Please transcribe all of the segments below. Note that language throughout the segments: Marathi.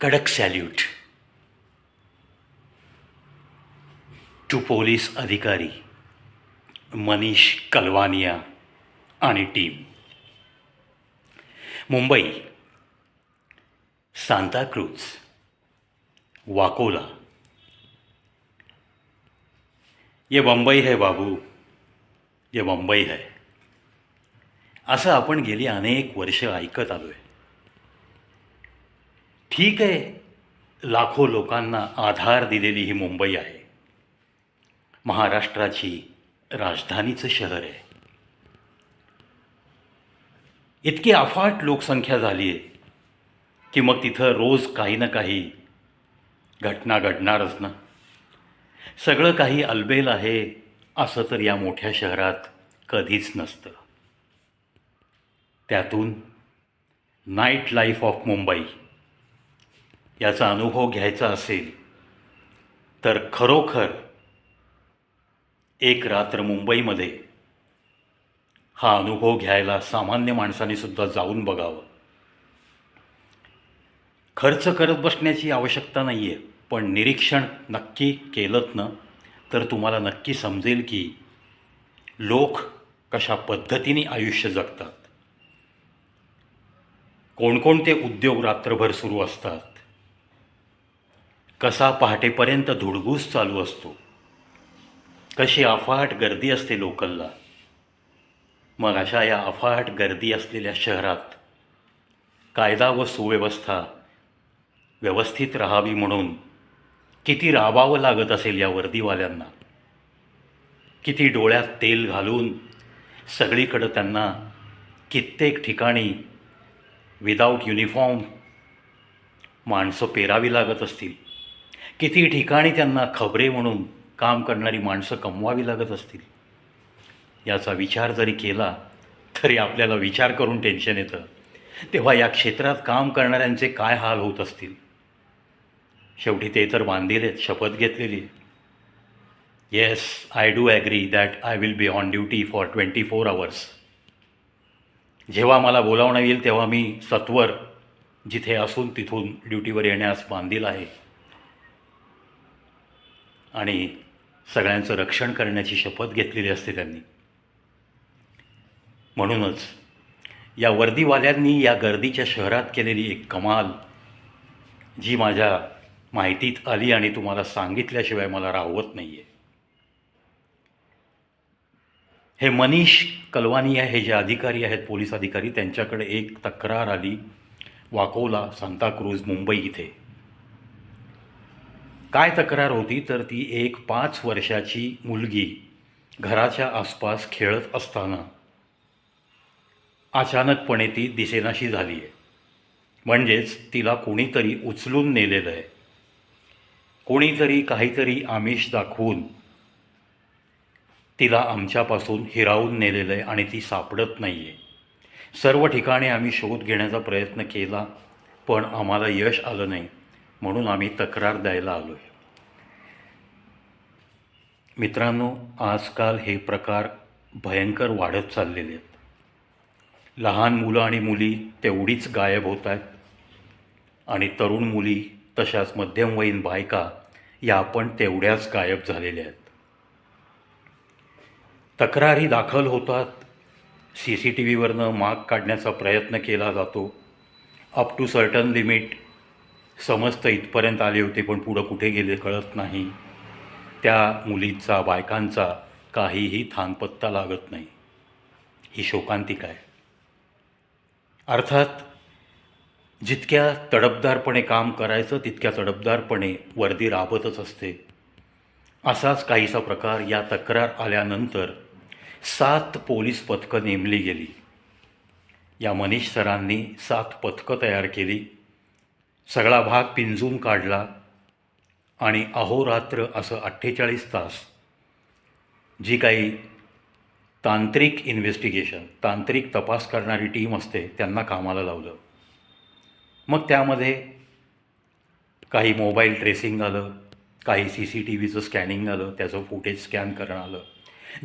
कडक सॅल्यूट टू पोलीस अधिकारी मनीष कलवानिया आणि टीम मुंबई सांताक्रूज वाकोला. ये बंबई है बाबू ये मुंबई है. असं आपण गेली अनेक वर्ष ऐकत आलो आहे ठीक आहे. लाखो लोकांना आधार दिलेली ही मुंबई आहे. महाराष्ट्राची राजधानीचं शहर आहे. इतकी अफाट लोकसंख्या झाली आहे की मग तिथं रोज काही ना काही घटना घडणारच ना. सगळं काही अलबेल आहे असं तर या मोठ्या शहरात कधीच नसतं. त्यातून नाईट लाईफ ऑफ मुंबई याचा अनुभव घ्यायचा असेल तर खरोखर एक रात्र मुंबईमध्ये हा अनुभव घ्यायला सामान्य माणसाने सुद्धा जाऊन बघावं. खर्च करत बसण्याची आवश्यकता नाही आहे पण निरीक्षण नक्की केलंत ना तर तुम्हाला नक्की समजेल की लोक कशा पद्धतीने आयुष्य जगतात. कोणकोणते उद्योग रात्रभर सुरू असतात कसा पहाटेपर्यंत धुडगूस चालू असतो? कशी अफाट गर्दी असते लोकलला? मग अशा या अफाट गर्दी असलेल्या शहरात कायदा व सुव्यवस्था व्यवस्थित राहावी म्हणून किती राबावं लागत असेल या वर्दीवाल्यांना? किती डोळ्यात तेल घालून सगळीकडं त्यांना कित्येक ठिकाणी विदाऊट युनिफॉर्म माणसं पेरावी लागत असतील? किती ठिकाणी त्यांना खबरे म्हणून काम करणारी माणसं कमवावी लागत असतील? याचा विचार जरी केला तरी आपल्याला विचार करून टेन्शन येतं. तेव्हा या क्षेत्रात काम करणाऱ्यांचे काय हाल होत असतील? शेवटी ते तर बांधिलेत आहेत शपथ घेतलेली yes I do agree that I will be on duty for twenty four hours जेव्हा मला बोलावणं येईल तेव्हा मी सत्वर जिथे असून तिथून ड्युटीवर येण्यास बांधील आहे. आणि सगळ्यांचं रक्षण करण्याची शपथ घेतलेली असते त्यांनी. म्हणूनच या वर्दीवाल्यांनी या गर्दीच्या शहरात केलेली एक कमाल जी माझ्या माहितीत आली आणि तुम्हाला सांगितल्याशिवाय मला राहवत नाही आहे हे मनीष कलवानिया हे जे अधिकारी आहेत पोलीस अधिकारी त्यांच्याकडे एक तक्रार आली वाकोला सांताक्रूज मुंबई इथे. काय तक्रार होती तर ती एक पाच वर्षाची मुलगी घराच्या आसपास खेळत असताना अचानकपणे ती दिसेनाशी झाली आहे. म्हणजेच तिला कोणीतरी उचलून नेलेलं आहे. कोणीतरी काहीतरी आमिष दाखवून तिला आमच्यापासून हिरावून नेलेलं आहे आणि ती सापडत नाही आहे सर्व ठिकाणी आम्ही शोध घेण्याचा प्रयत्न केला पण आम्हाला यश आलं नाही. म्हणून आम्ही तक्रार द्यायला आलो आहे मित्रांनो आजकाल हे प्रकार भयंकर वाढत चाललेले आहेत. लहान मुलं आणि मुली तेवढीच गायब होत आहेत. आणि तरुण मुली तशाच मध्यमवयीन बायका या पण तेवढ्याच गायब झालेल्या आहेत. तक्रारी दाखल होतात. सी सी टी व्हीवरनं माग काढण्याचा प्रयत्न केला जातो. अप टू सर्टन लिमिट समजतं इथपर्यंत आले होते पण पुढं कुठे गेले कळत नाही. त्या मुलीचा बायकांचा काहीही थानपत्ता लागत नाही. ही शोकांतिका आहे अर्थात जितक्या तडपदारपणे काम करायचं तितक्या तडपदारपणे वर्दी राबतच असते. असाच काहीसा प्रकार या तक्रार आल्यानंतर सात पोलीस पथकं नेमली गेली. या मनीष सरांनी सात पथकं तयार केली. सगळा भाग पिंजून काढला आणि अहोरात्र असं अठ्ठेचाळीस तास जी काही तांत्रिक इन्व्हेस्टिगेशन तांत्रिक तपास करणारी टीम असते त्यांना कामाला लावलं. मग त्यामध्ये काही मोबाईल ट्रेसिंग आलं काही सी सी टी व्हीचं स्कॅनिंग आलं त्याचं फुटेज स्कॅन करणं आलं.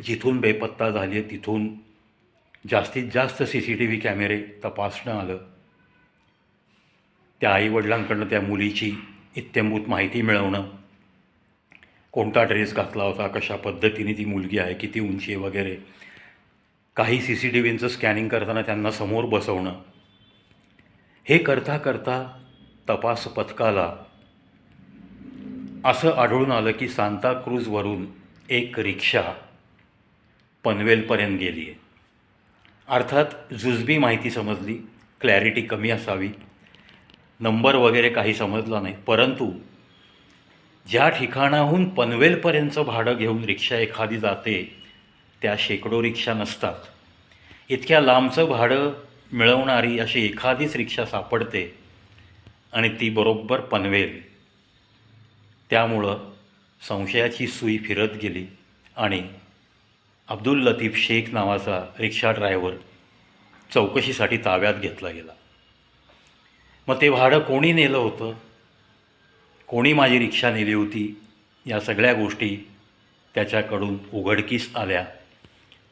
जिथून बेपत्ता झाली आहे तिथून जास्तीत जास्त सी सी टी व्ही कॅमेरे तपासणं आलं. त्या आईवडिलांकडनं त्या मुलीची इत्यंभूत माहिती मिळवणं. कोणता ड्रेस घातला होता कशा पद्धतीने ती मुलगी आहे किती उंची आहे वगैरे. काही सी सी टी व्हींचं स्कॅनिंग करताना त्यांना समोर बसवणं. हे करता करता तपास पथकाला असं आढळून आलं की सांताक्रूजवरून एक रिक्षा पनवेलपर्यंत गेली आहे अर्थात जुजबी माहिती समजली क्लॅरिटी कमी असावी. नंबर वगैरे काही समजला नाही. परंतु ज्या ठिकाणाहून पनवेलपर्यंतचं भाडं घेऊन रिक्षा एखादी जाते त्या शेकडो रिक्षा नसतात. इतक्या लांबचं भाडं मिळवणारी अशी एखादीच रिक्षा सापडते आणि ती बरोबर पनवेल. त्यामुळं संशयाची सुई फिरत गेली आणि अब्दुल लतीफ शेख नावाचा रिक्षा ड्रायव्हर चौकशीसाठी ताब्यात घेतला गेला. मग ते भाडं कोणी नेलं होतं? कोणी माझी रिक्षा नेली होती? या सगळ्या गोष्टी त्याच्याकडून उघडकीस आल्या.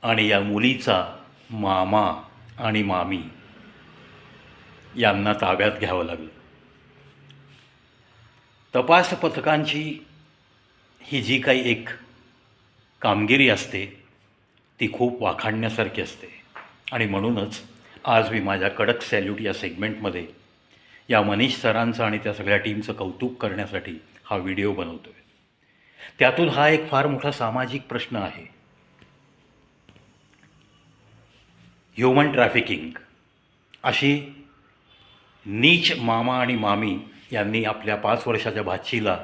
आणि या मुलीचा मामा आणि मामी यांना ताब्यात घ्यावं लागलं. तपास पथकांची ही जी काही एक कामगिरी असते ती खूप वाखाणण्यासारखी असते. आणि म्हणूनच आज मी माझ्या कडक सॅल्यूट या सेगमेंटमध्ये या मनीष सरांचं आणि त्या सगळ्या टीमचं कौतुक करण्यासाठी हा व्हिडिओ बनवतो आहे त्यातून हा एक फार मोठा सामाजिक प्रश्न आहे. ह्युमन ट्रॅफिकिंग अशी नीच मामा आणि मामी यांनी आपल्या पाच वर्षाच्या भाचीला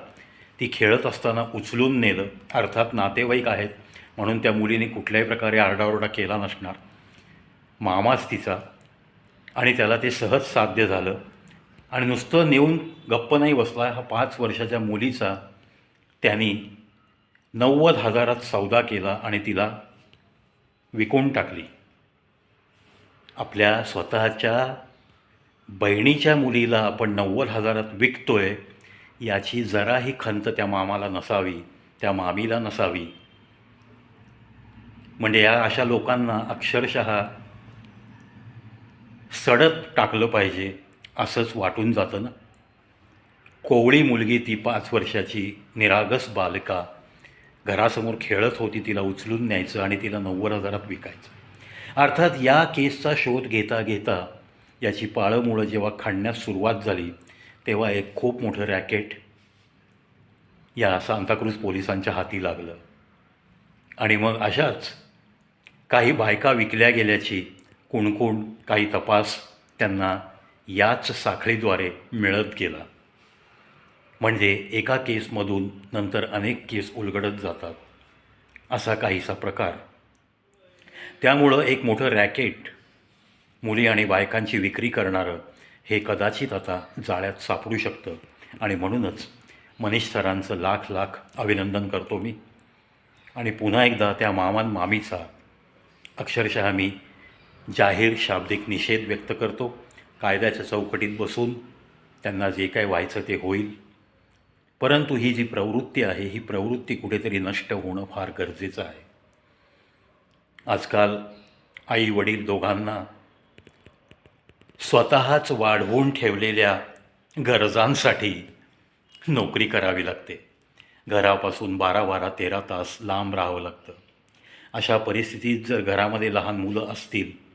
ती खेळत असताना उचलून नेलं. अर्थात नातेवाईक आहेत म्हणून त्या मुलीने कुठल्याही प्रकारे आरडाओरडा केला नसणार. मामाच तिचा आणि त्याला ते सहज साध्य झालं. आणि नुसतं नेऊन गप्प नाही बसला हा पाच वर्षाच्या मुलीचा त्यांनी नव्वद हजारात सौदा केला आणि तिला विकून टाकली. आपल्या स्वतःच्या बहिणीच्या मुलीला आपण नव्वद हजारात विकतोय याची जराही खंत त्या मामाला नसावी त्या मामीला नसावी. म्हणजे या अशा लोकांना अक्षरशः सडत टाकलं पाहिजे. असंच वाटून जातं ना. कोवळी मुलगी ती पाच वर्षाची निरागस बालका घरासमोर खेळत होती तिला उचलून न्यायचं आणि तिला नव्वद हजारात विकायचं. अर्थात या केसचा शोध घेता घेता याची पाळंमुळं जेव्हा खाणण्यास सुरुवात झाली तेव्हा एक खूप मोठं रॅकेट या सांताक्रूज पोलिसांच्या हाती लागलं. आणि मग अशाच काही बायका विकल्या गेल्याची कुणकुण काही तपास त्यांना याच साखळीद्वारे मिळत गेला. म्हणजे एका केसमधून नंतर अनेक केस उलगडत जातात असा काहीसा प्रकार. त्यामुळं एक मोठं रॅकेट मुली आणि बायकांची विक्री करणारं हे कदाचित आता जाळ्यात सापडू शकतं. आणि म्हणूनच मनीष सरांचं लाख लाख अभिनंदन करतो मी. आणि पुन्हा एकदा त्या मामान मामीचा अक्षरशः मी जाहीर शाब्दिक निषेध व्यक्त करतो. कायद्याच्या चौकटीत बसून त्यांना जे काय व्हायचं ते होईल. परंतु ही जी प्रवृत्ती आहे ही प्रवृत्ती कुठेतरी नष्ट होणं फार गरजेचं आहे. आजकाल आई वडील दोघांना स्वतःच वाढवून ठेवलेल्या गरजांसाठी नोकरी करावी लागते. घरापासून बारा बारा तेरा तास लांब राहावं लागतं. अशा परिस्थितीत जर घरामध्ये लहान मुलं असतील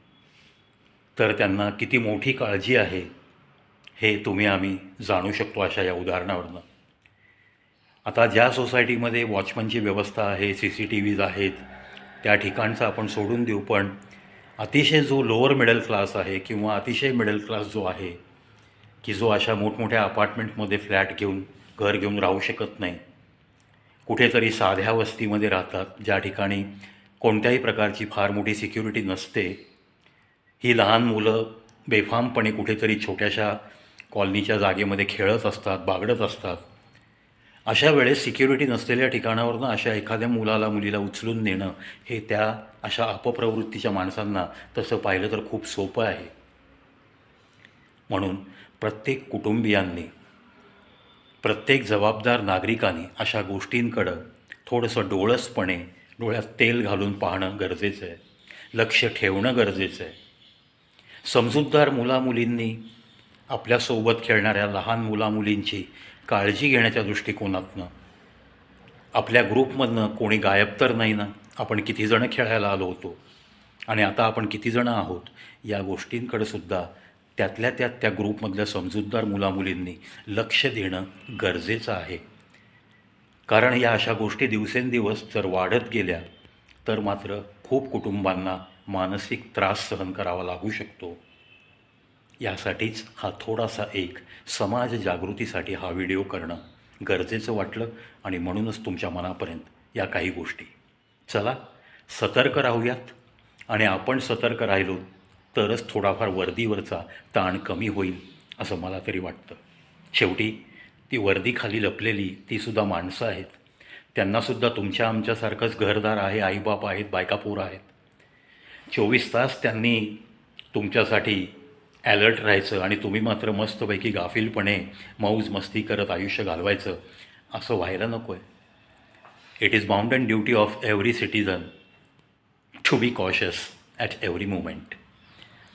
तर त्यांना किती मोठी काळजी आहे हे तुम्ही आम्ही जाणू शकतो अशा या उदाहरणावरनं. आता ज्या सोसायटीमध्ये वॉचमनची व्यवस्था आहे सी सी टी व्हीज आहेत त्या ठिकाणचं आपण सोडून देऊ पण अतिशय जो लोअर मिडल क्लास आहे किंवा अतिशय मिडल क्लास जो आहे की जो अशा मोठमोठ्या अपार्टमेंटमध्ये फ्लॅट घेऊन घर घेऊन राहू शकत नाही कुठेतरी साध्या वस्तीमध्ये राहतात ज्या ठिकाणी कोणत्याही प्रकारची फार मोठी सिक्युरिटी नसते ही लहान मुलं बेफामपणे कुठेतरी छोट्याशा कॉलनीच्या जागेमध्ये खेळत असतात बागडत असतात. अशा वेळेस सिक्युरिटी नसलेल्या ठिकाणावरनं अशा एखाद्या मुलाला मुलीला उचलून नेणं हे त्या अशा अपप्रवृत्तीच्या माणसांना तसं पाहिलं तर खूप सोपं आहे. म्हणून प्रत्येक कुटुंबियांनी प्रत्येक जबाबदार नागरिकांनी अशा गोष्टींकडं थोडंसं डोळसपणे डोळ्यात तेल घालून पाहणं गरजेचं आहे. लक्ष ठेवणं गरजेचं आहे. समजूतदार मुलामुलींनी आपल्यासोबत खेळणाऱ्या लहान मुलामुलींची काळजी घेण्याच्या दृष्टिकोनातनं आपल्या ग्रुपमधनं कोणी गायब तर नाही ना आपण कितीजणं खेळायला आलो होतो आणि आता आपण कितीजणं आहोत या गोष्टींकडे सुद्धा त्यातल्या त्यात त्या ग्रुपमधल्या समजूतदार मुलामुलींनी लक्ष देणं गरजेचं आहे. कारण या अशा गोष्टी दिवसेंदिवस जर वाढत गेल्या तर मात्र खूप कुटुंबांना मानसिक त्रास सहन करावा लागू शकतो. यासाठीच हा थोडासा एक समाज जागृतीसाठी हा व्हिडिओ करणं गरजेचं वाटलं आणि म्हणूनच तुमच्या मनापर्यंत या काही गोष्टी. चला सतर्क राहूयात. आणि आपण सतर्क राहिलो तरच थोडाफार वर्दीवरचा ताण कमी होईल असं मला तरी वाटतं. शेवटी ती वर्दीखाली लपलेली तीसुद्धा माणसं आहेत. त्यांनासुद्धा तुमच्या आमच्यासारखंच घरदार आहे आईबाप आहेत बायका पोरं आहेत. चोवीस तास त्यांनी तुमच्यासाठी ॲलर्ट राहायचं आणि तुम्ही मात्र मस्तपैकी गाफीलपणे मौज मस्ती करत आयुष्य घालवायचं असं व्हायला नको आहे it is bound and duty of every citizen to be cautious at every moment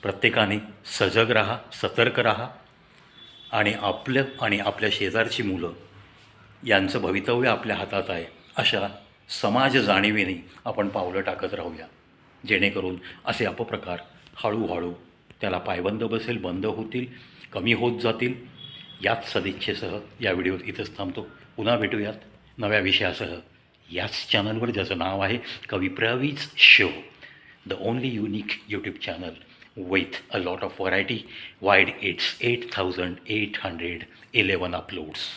प्रत्येकाने सजग राहा सतर्क राहा आणि आपलं आणि आपल्या शेजारची मुलं यांचं भवितव्य आपल्या हातात आहे अशा समाज जाणीवेने आपण पावलं टाकत राहूया. जेणेकरून असे अपप्रकार हळूहळू त्याला पायबंद बसेल बंद होतील कमी होत जातील. याच सदिच्छेसह या व्हिडिओत इथंच थांबतो. पुन्हा भेटूयात नव्या विषयासह. याच चॅनलवर ज्याचं नाव आहे कविप्रवीज show the only unique YouTube channel with a lot of variety wide it's eight thousand eight hundred eleven uploads